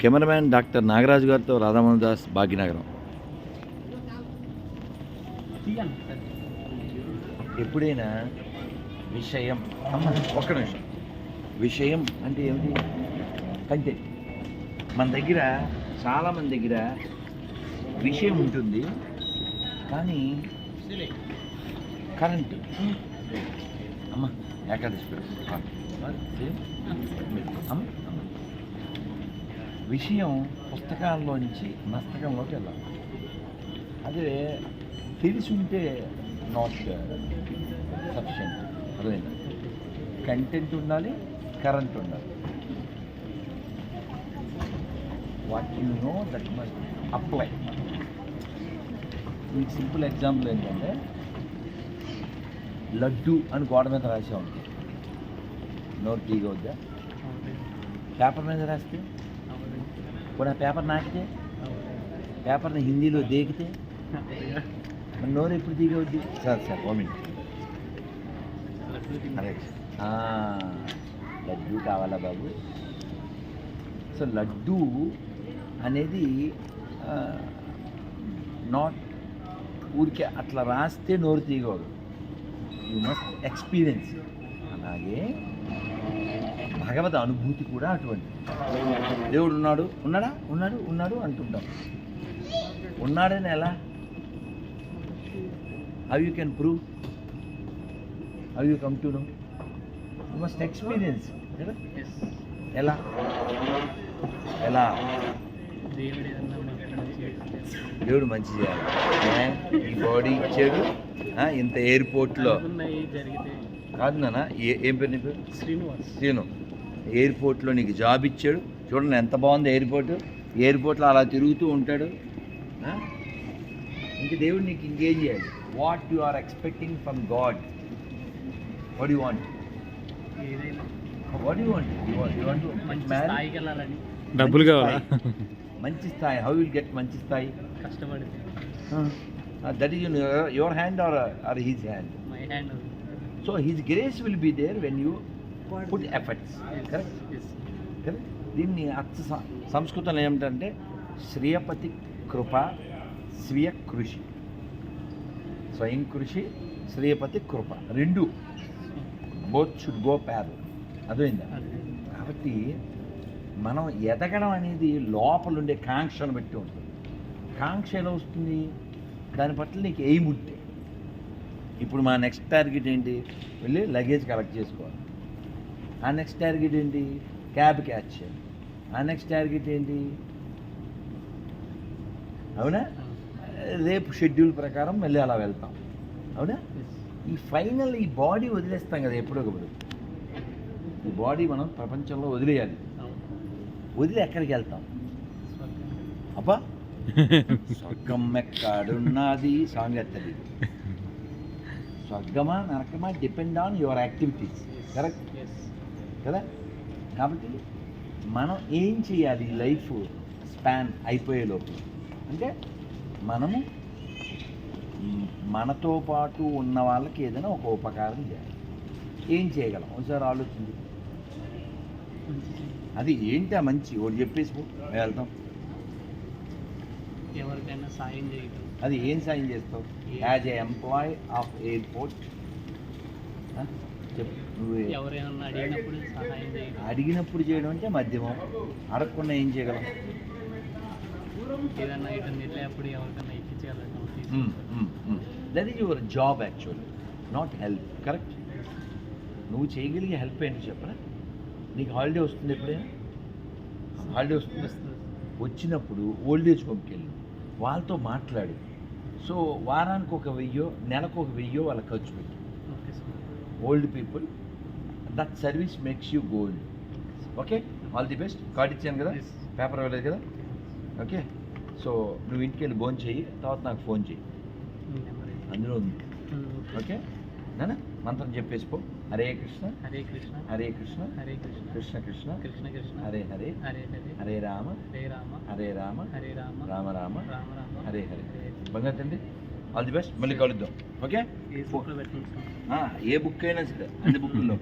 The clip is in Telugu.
కెమెరామ్యాన్ డాక్టర్ నాగరాజు గారితో రాధామోహన్ దాస్ భాగ్యనగరం. ఎప్పుడైనా విషయం అమ్మ ఒక్క నిమిషం. విషయం అంటే ఏమిటి? కంటెంట్ మన దగ్గర చాలామంది దగ్గర విషయం ఉంటుంది కానీ కరెంట్. అమ్మ ఏకాదశి. విషయం పుస్తకాల్లో నుంచి మస్తకంలోకి వెళ్ళాలి. అదే తెలిసి ఉంటే నాట్ సఫిషియంట్ అర్థమైందా? కంటెంట్ ఉండాలి కరెంట్ ఉండాలి. What you know that must apply మీకు సింపుల్ ఎగ్జాంపుల్ ఏంటంటే లడ్డు అని గోడ మీద రాసే ఉంటుంది నోట్ తీగా వద్దా పేపర్ మీద రాస్తే? కూడా పేపర్ నాకితే పేపర్ని హిందీలో దేకితే మరి నోరు ఎప్పుడు దిగవద్ది సార్ సార్ ఓ మినిట్ ఆ, లడ్డు కావాలా బాబు సో లడ్డు అనేది నాట్ ఊరికే అట్లా రాస్తే నోరు తీయకూడదు యూ మస్ట్ ఎక్స్పీరియన్స్ అలాగే భగవద్ అనుభూతి కూడా అటువంటి దేవుడు ఉన్నాడు ఉన్నాడా? ఉన్నాడు ఉన్నాడు అంటుంటాం. ఉన్నాడని ఎలా? How you can prove how you come to know you must experience ఎలా? ఎలా? దేవుడు మంచి చేయాలి? ఈ బాడీ ఇచ్చాడు ఇంత ఎయిర్పోర్ట్లో కాదు నాన్న ఏ- పేరు నీ పేరు? శ్రీనివాస్. నేను ఎయిర్పోర్ట్లో నీకు జాబ్ ఇచ్చాడు. చూడండి ఎంత బాగుంది ఎయిర్పోర్ట్. ఎయిర్పోర్ట్లో అలా తిరుగుతూ ఉంటాడు. ఆ? ఇంక దేవుడు నీకు ఇంకేం చేయాలి? What you are expecting from God what you want ఏదైనా. What you want you want మంచి స్థాయికి వెళ్ళాలని. డబ్బులు కావాలా? మంచి స్థాయి. హౌ విల్ గెట్ మంచి స్థాయి? కష్టపడితే that is your hand or or his hand my hand so his grace will be there when you put efforts correct కదా దీన్ని స- సంస్కృతంలో ఏమిటంటే శ్రియపతి కృప స్వీయ కృషి. స్వయం కృషి శ్రీయపతి కృప. రెండు. బోత్ షుడ్ గో ప్యార్ అర్థమైందా? కాబట్టి మనం ఎదగడం అనేది లోపలుండే కాంక్షను బట్టి ఉంటుంది. కాంక్ష ఎలా వస్తుంది? దాని పట్ల నీకు ఎయిమ్ ఉంటే. ఇప్పుడు మా నెక్స్ట్ టార్గెట్ ఏంటి? వెళ్ళి లగేజ్ కలెక్ట్ చేసుకోవాలి. నెక్స్ట్ టార్గెట్ ఏంటి? క్యాబ్ క్యాచ్ నెక్స్ట్ టార్గెట్ ఏంటి? అవునా? రేపు షెడ్యూల్ ప్రకారం మళ్ళీ అలా వెళ్తాం. అవునా? ఈ ఫైనల్ ఈ బాడీ వదిలేస్తాం కదా ఎప్పుడొకప్పుడు ఈ బాడీ మనం ప్రపంచంలో వదిలేయాలి. వదిలి ఎక్కడికి వెళ్తాం? అబ్బా! స్వర్గం ఎక్కడున్నది? Song ఎత్తది స్వర్గమా నరకమా depend on your activities correct కదా? కాబట్టి మనం ఏం చేయాలి? లైఫ్ స్పాన్ అయిపోయే లోపు. అంటే మనము మనతో పాటు ఉన్న వాళ్ళకి ఏదైనా ఒక ఉపకారం చేయాలి. ఏం చేయగలం? ఒకసారి ఆలోచించి. అది ఏంటి ఆ మంచి? ఒకటి చెప్పేసి వెళ్తాం. ఎవరికైనా సాయం చేయటం అది ఏం సాయం చేస్తావు? As a employee of airport నువ్వు. ఎవరైనా అడిగినప్పుడు సహాయం అడిగినప్పుడు చేయడం అంటే మధ్యమం. అడగకుండా ఏం చేయగలం? ఏదన్నా ఇటు వెళ్ళేప్పుడు ఎవరికైనా ఎక్కించాలటం that is your job actually not help correct నువ్వు చేయగలిగే హెల్ప్ ఏంటి చెప్పరా? నీకు హాలిడే వస్తుంది ఎప్పుడైనా? హాలిడే వస్తుంది. వచ్చినప్పుడు ఓల్డ్ ఏజ్ హోమ్కి వెళ్ళి. వాళ్ళతో మాట్లాడు. సో వారానికి ఒక వెయ్యో నెలకు ఒక వెయ్యో వాళ్ళకి ఖర్చు పెట్టు. Old people that service makes you gold okay all the best card ఇచ్చాను కదా. పేపర్ ఇవ్వలేదు కదా? ఓకే సో నువ్వు ఇంటికి వెళ్ళి ఫోన్ చెయ్యి తర్వాత నాకు ఫోన్ నెంబర్. అందులో ఉంది. ఓకే నాన్న మంత్రం చెప్పేసి పో. హరే కృష్ణ. హరే కృష్ణ. హరే కృష్ణ. హరే కృష్ణ. కృష్ణ కృష్ణ. కృష్ణ కృష్ణ. హరే హరే. హరే హరే. హరే రామ. హరే రామ. హరే రామ. హరే రామ. రామ రామ. రామ రామ. హరే హరే. బంగారు ఆల్ ది బెస్ట్. మళ్ళీ కలుద్దాం. ఓకే? ఏ బుక్లో బుక్ అయినా సరే అన్ని బుక్కుల్లో